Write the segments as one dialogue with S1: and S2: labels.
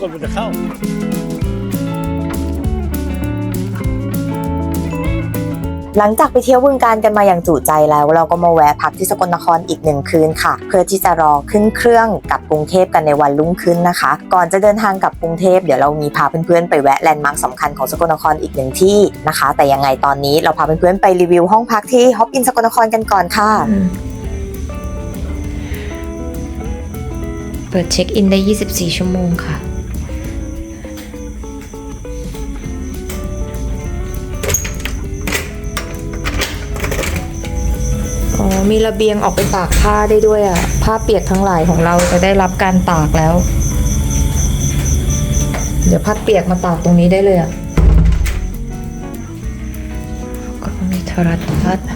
S1: คนมันจะเข้า
S2: หลังจากไปเที่ยวบึงการกันมาอย่างจุใจแล้ว เราก็มาแวะพักที่สกลนครอีกหนึ่งคืนค่ะ เพื่อที่จะรอขึ้นเครื่องกลับกรุงเทพกันในวันรุ่งขึ้นนะคะ ก่อนจะเดินทางกลับกรุงเทพเดี๋ยวเรามีพาเพื่อนๆไปแวะแลนด์มาร์คสำคัญของสกลนครอีกหนึ่งที่นะคะ แต่ยังไงตอนนี้เราพาเพื่อนๆไปรีวิวห้องพักที่ฮอปอินสกลนครกันก่อนค่ะ
S3: เปิดเช็คอินได้ 24 ชั่วโมงค่ะ อ๋อ มีระเบียงออกไปตากผ้าได้ด้วยอะ ผ้าเปียกทั้งหลายของเราจะได้รับการตากแล้ว เดี๋ยวพัดเปียกมาตากตรงนี้ได้เลยอะ ก็มีโทรทัศน์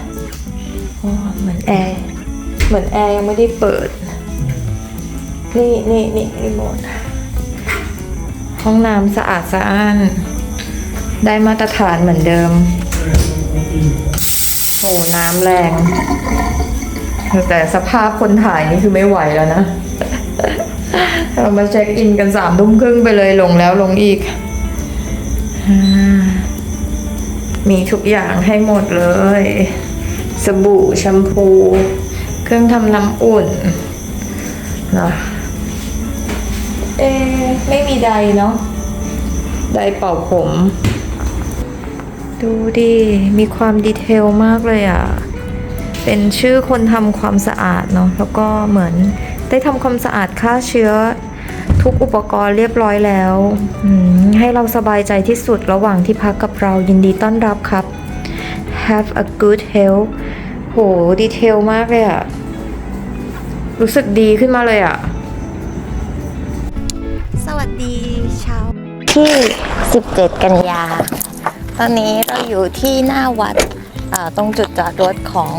S3: อ๋อเหมือนแอร์ เหมือนแอร์ยังไม่ได้เปิด นี่นี่นี่รีโมทห้องน้ำสะอาดสะอ้าน ได้มาตรฐานเหมือนเดิม โหน้ำแรง แต่สภาพคนถ่ายนี่คือไม่ไหวแล้วนะ เรามาเช็คอินกันสามทุ่มครึ่งไปเลยลงแล้วลงอีก มีทุกอย่างให้หมดเลย สบู่แชมพู เครื่องทำน้ำอุ่นนะ เอ๊ะไม่มีใดเนาะใดเป่าผม ดูดิ มีความดีเทลมากเลยอะ่ะ เป็นชื่อคนทำความสะอาดเนาะแล้วก็เหมือนได้ทำความสะอาดฆ่าเชื้อทุกอุปกรณ์เรียบร้อยแล้วอืมให้เราสบายใจที่สุดระหว่างที่พักกับเรายินดีต้อนรับครับ Have a good health โห ดีเทลมากเลยอะรู้สึกดีขึ้นมาเลยอะ
S2: ส วัสดีเช้าที่ 17 กันยา ตอนนี้เราอยู่ที่หน้าวัดตรงจุดจอดรถของ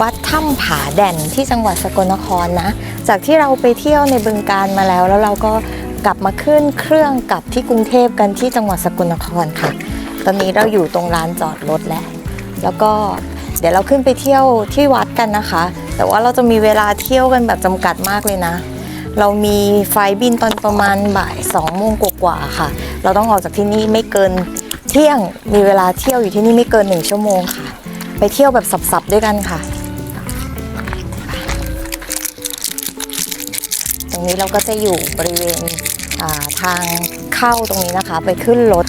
S2: วัดถ้ำผาแด่นที่จังหวัดสกลนครนะ จากที่เราไปเที่ยวในบึงการมาแล้ว แล้วเราก็กลับมาขึ้นเครื่องกลับที่กรุงเทพกันที่จังหวัดสกลนครค่ะ ตอนนี้เราอยู่ตรงลานจอดรถแล้ว แล้วก็เดี๋ยวเราขึ้นไปเที่ยวที่วัดกันนะคะ แต่ว่าเราจะมีเวลาเที่ยวกันแบบจำกัดมากเลยนะ เรามีไฟบินตอนประมาณบ่ายสองโมงกว่าๆค่ะ เราต้องออกจากที่นี่ไม่เกินเที่ยงมีเวลาเที่ยวอยู่ที่นี่ไม่เกินหนึ่งชั่วโมงค่ะ ไปเที่ยวแบบสับๆด้วยกันค่ะ ตรงนี้เราก็จะอยู่บริเวณาทางเข้าตรงนี้นะคะ ไปขึ้นรถ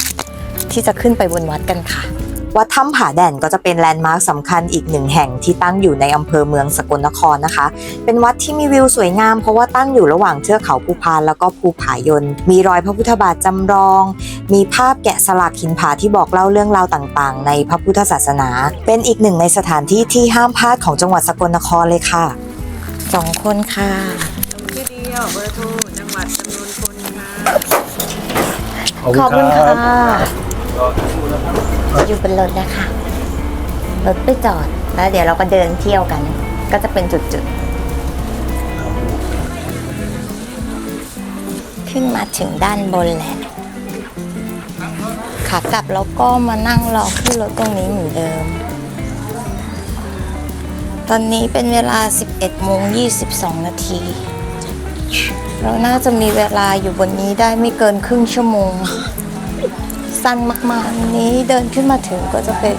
S2: ที่จะขึ้นไปบนวัดกันค่ะ วัดถ้ำผาแด่นก็จะเป็นแลนด์มาร์คสำคัญอีกหนึ่งแห่งที่ตั้งอยู่ในอำเภอเมืองสกลนครนะคะ เป็นวัดที่มีวิวสวยงามเพราะว่าตั้งอยู่ระหว่างเทือกเขาภูพานแล้วก็ภูผายน มีรอยพระพุทธบาทจำลอง มีภาพแกะสลักหินผาที่บอกเล่าเรื่องราวต่างๆ ในพระพุทธศาสนา เป็นอีกหนึ่งในสถานที่ที่ห้ามพลาดของจังหวัดสกลนครเลยค่ะสองคนค่ะ
S4: ชื่อเดียวเบอร์โทรจังหวัดจำนวนคนค่ะ
S2: ขอบคุณค่ะ อยู่บนรถนะคะรถไปจอดแล้วเดี๋ยวเราก็เดินเที่ยวกัน ก็จะเป็นจุดๆ ขึ้นมาถึงด้านบนแล้วขากลับเราก็มานั่งรอขึ้นรถตรงนี้เหมือนเดิม ตอนนี้เป็นเวลา 11โมง22 นาที เราน่าจะมีเวลาอยู่บนนี้ได้ไม่เกินครึ่งชั่วโมง สั้นมากๆ นี้เดินขึ้นมาถึงก็จะเป็น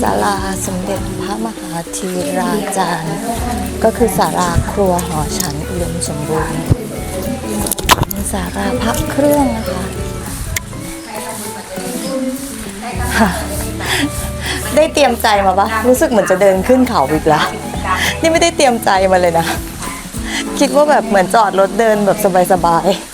S2: ศาลาสมเด็จพระมหาธีราจารย์ ก็คือศาลาครัวหอฉันอุดมสมบูรณ์เป็นศาลาพักเครื่องนะคะค่ะได้เตรียมใจมาปะรู้สึกเหมือนจะเดินขึ้นเขาอีกแล้วนี่ไม่ได้เตรียมใจมาเลยนะ คิดว่าแบบเหมือนจอดรถเดินแบบสบายๆ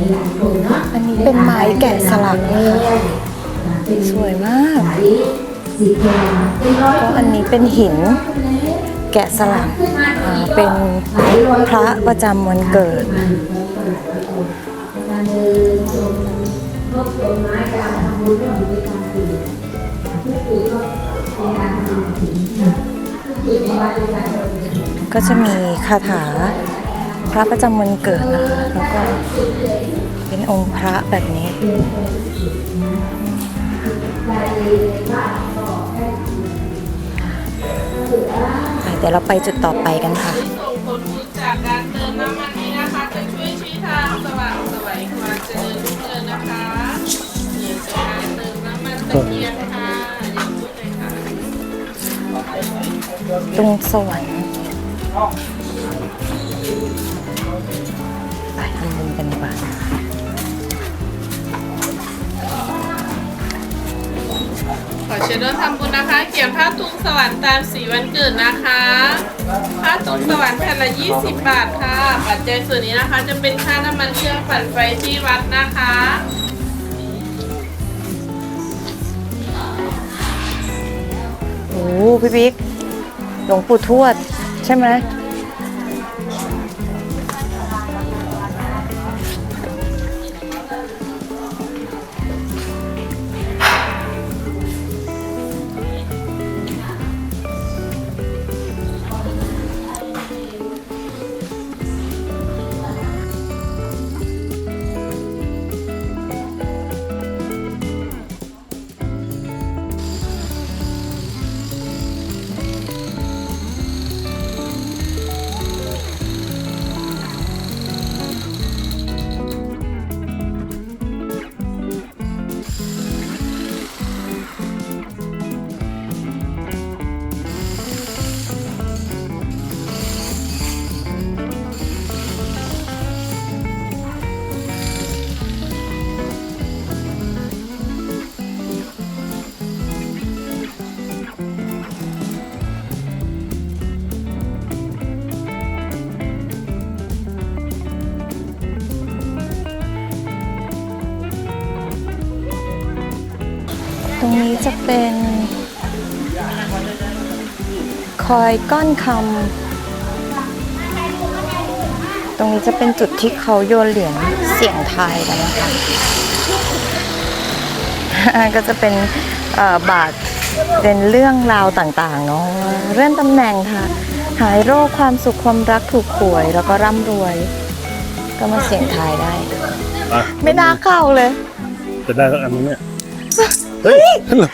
S2: นี้เป็นไม้แกะสลักนะคะสวยมากก็อันนี้เป็นหิน แกะสลักอ่าเป็นพระประจำวันเกิดก็จะมีคาถา พระประจำวันเกิดนะคะแล้วก็เป็นองค์พระแบบนี้ไปเดี๋ยวเราไปจุดต่อไปกันค่ะ
S5: ส่งผลบุญจากการเติมน้ำมันนี้นะคะ จะช่วยชี้ทางสว่างไสวัยความเจริญรุ่งเรืองนะคะเดี๋ยวจะการเติมน้ำมันตะเกียงค่ะอย่างพูดเลยค่ะ
S2: ตรงสวรรค์ ไปทำบุญกันดีกว่า
S5: ขอเชิญร่วมทำบุญนะคะ เขียนผ้าทุงสวรรค์ตามสีวันเกิดนะคะผ้าทุงสวรรค์แผ่นละ 20 บาทค่ะ ปัจจัยส่วนนี้นะคะ จะเป็นค่าน้ำมันเครื่องปั่นไฟที่วัดนะคะ
S2: โอ้พี่บิ๊กหลวงปู่ทวด ใช่ไหม จะเป็นคอยก้อนคำตรงนี้จะเป็นจุดที่เขาโยนเหรียญเสี่ยงทายกันนะคะก็จะเป็นเอ่อบาทเป็นเรื่องราวต่างๆเนาะเรื่องตำแหน่งค่ะ หายโรคความสุขความรักถูกหวยแล้วก็ร่ำรวย ก็มาเสี่ยงทายได้
S1: อะ
S2: ไม่น่าเข้าเลย
S1: จะได้สักอันนึงเนี่ย เฮ้ยนั่นเหรอ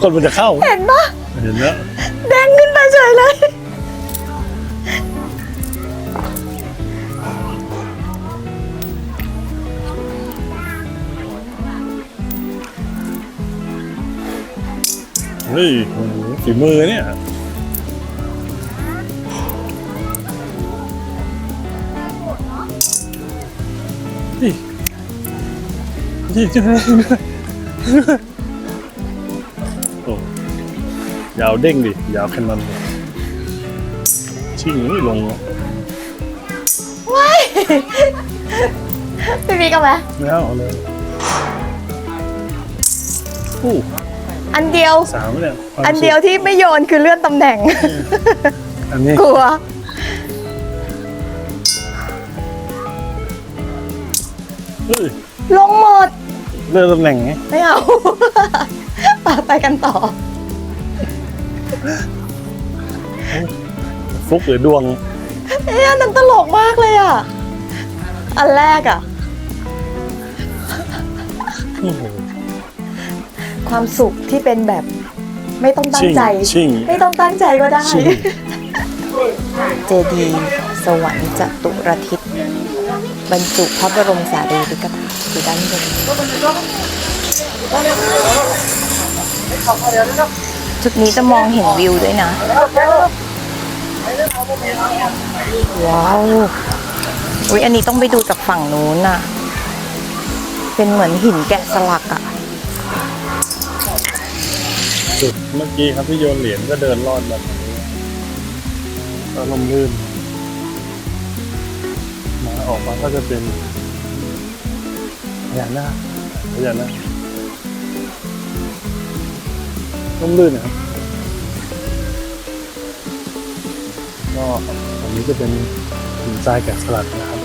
S1: คนมันจะเข้า
S2: เห็นปะ
S1: เห็นแล้ว
S2: แดงขึ้นมาเฉยเลย
S1: เฮ้ยโอ้โหฝีมือเนี่ย นี่นี่จะได้ด้วย โอ้ยาวเด้งดิ ยาวแค่นั้นเลยชิ่งไม่ลงอะ
S2: พี่พีกันไหม
S1: ไม่เอาเอาเลยอู้
S2: อันเดียว
S1: สามเนี่ยความ
S2: อันเดียวที่ไม่โยนคือเลื่อนตำแหน่ง
S1: อันนี้
S2: กลัว
S1: เฮ้ย
S2: ลงหมด
S1: เลื่อนตำแหน่งไง
S2: ไม่เอา ไปกันต่อ
S1: ฟุกหรือดวง
S2: เอ๊ะอันนั้นตลกมากเลยอะ อันแรกอะ
S1: โอ้โห
S2: ความสุขที่เป็นแบบ ไม่ต้องตั้งใจ
S1: ชิ่ง
S2: ไม่ต้องตั้งใจก็ได้
S1: ชิ่ง
S2: เจดีย์สวรรค์จตุรทิศบรรจุพระบรมสารีริกธาตุ อยู่ด้านบนจุดนี้จะมองเห็นวิวด้วยนะ ว้าวอุ้ยอันนี้ต้องไปดูจากฝั่งนู้นน่ะ เป็นเหมือนหินแกะสลักอะ
S1: จุดเมื่อกี้ครับที่โยนเหรียญก็เดินรอดแบบนี้ก็ลมลื่นมาออกมาก็จะเป็น พญานาคพญานาคร่มรื่นนะครับก็อันนี้จะเป็นหินทรายแกะสลักนะครับ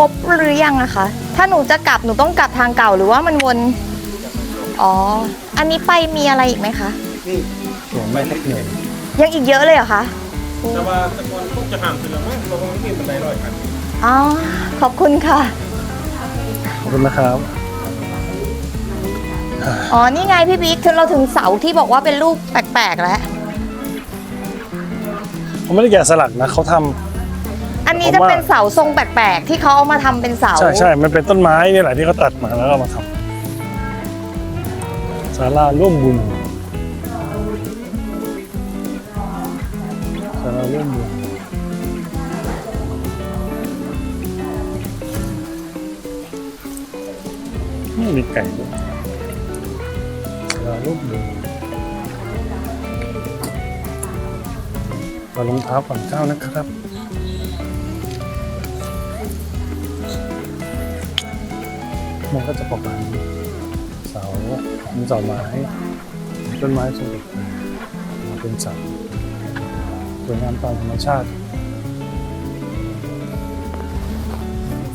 S1: ร
S2: บหรือยังอะคะ ถ้าหนูจะกลับหนูต้องกลับทางเก่าหรือว่ามันวน อ๋อ อันนี้ไปมีอะไรอีกไหมคะ
S1: ส่วนไม่ทับเหนื่อย
S2: ยังอีกเยอะเลยเหรอคะ
S6: แต่ว่าแต่ก่อนพวกจะห่างคือเราไม่เราไม่มีบันไดลอยกัน
S2: อ๋อ ขอบคุณค่ะ
S1: ขอบคุณนะครับ
S2: อ๋อ นี่ไงพี่บิ๊กคือเราถึงเสาที่บอกว่าเป็นรูปแปลกๆแล้ว
S1: เขาไม่ได้แกะสลักนะเขาท
S2: อั นนี้
S1: ผม
S2: จะ
S1: ว่า
S2: เป็นเสาทรงแปลกๆ ที่เขาเอามาทำเป็นเสาำ
S1: ใช่ใช่มันเป็นต้นไม้นี่แหละที่เขาตัดมาแล้วก็เอามาทำศาลาร่วมบุญศาลาร่วมบุญนี่มีไก่ด้วยศาลาร่วมบุญเรารองเท้าฝั่งเจ้านะครับ มันก็จะประมาณนี้เสามีเสาไม้ต้นไม้สวยมาเป็นเสาสวยงามตามธรรมชาติ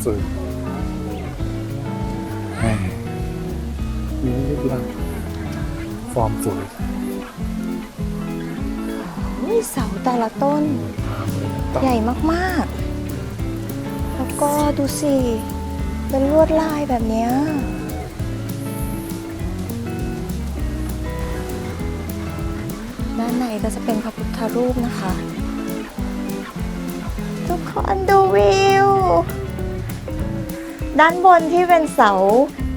S1: ฝืนแห้งนี่เรียกว่าฟอร์มสวย
S2: นี่เสาแต่ละต้น
S1: ต่อ
S2: ใหญ่มาก ๆ แล้วก็ดูสิ เป็นลวดลายแบบนี้ด้านในก็จะเป็นพระพุทธรูปนะคะ ทุกคนดูวิว ด้านบนที่เป็นเสา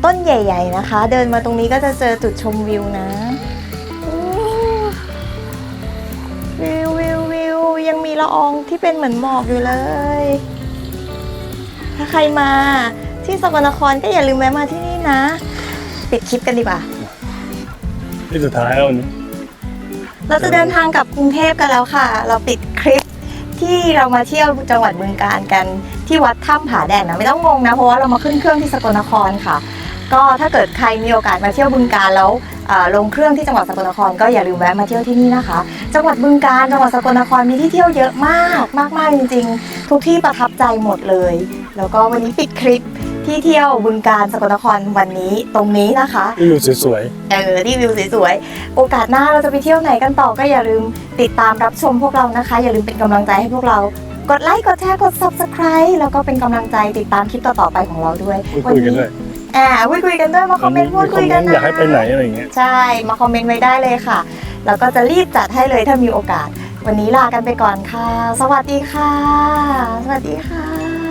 S2: ต้นใหญ่ ๆ นะคะ เดินมาตรงนี้ก็จะเจอจุดชมวิวนะวิววิววิวยังมีละอองที่เป็นเหมือนหมอกอยู่เลย ถ้าใครมา ที่สกลนครก็อย่าลืมแวะมาที่นี่นะ ปิดคลิปกันดีกว่า
S1: ที่สุดท้ายแล้ววันนี้
S2: เราจะเดินทางกลับกรุงเทพกันแล้วค่ะ เราปิดคลิปที่เรามาเที่ยวจังหวัดบึงกาฬกันที่วัดถ้ำผาแดนนะไม่ต้องงงนะเพราะว่าเรามาขึ้นเครื่องที่สกลนครค่ะ ก็ถ้าเกิดใครมีโอกาสมาเที่ยวบึงกาฬแล้วเอ่อลงเครื่องที่จังหวัดสกลนครก็อย่าลืมแวะมาเที่ยวที่นี่นะคะ จังหวัดบึงกาฬจังหวัดสกลนครมีที่เที่ยวเยอะมากมากมากจริง ๆ ทุกที่ประทับใจหมดเลย แล้วก็วันนี้ปิดคลิป ที่เที่ยวบึงกาฬสกลนครวันนี้ตรงนี้นะคะ
S1: วิวสวย
S2: เออที่วิวสวยๆโอกาสหน้าเราจะไปเที่ยวไหนกันต่อก็อย่าลืมติดตามรับชมพวกเรานะคะ อย่าลืมเป็นกำลังใจให้พวกเรา กดไลค์กดแชร์กด subscribe แล้วก็เป็นกำลังใจติดตามคลิปต่อๆไปของเราด้วย
S1: ๆพูดคุยกันด้วย
S2: อ่าพูดคุยกันด้วยมาคอมเมนต์พูดคุยกัน
S1: มีคอมเมนต์อยากให้ไปไหนอะไรอย่างเงี้ย
S2: ใช่ มาคอมเมนต์ไว้ได้เลยค่ะ แล้วก็จะรีบจัดให้เลยถ้ามีโอกาส วันนี้ลากันไปก่อนค่ะ สวัสดีค่ะ สวัสดีค่ะ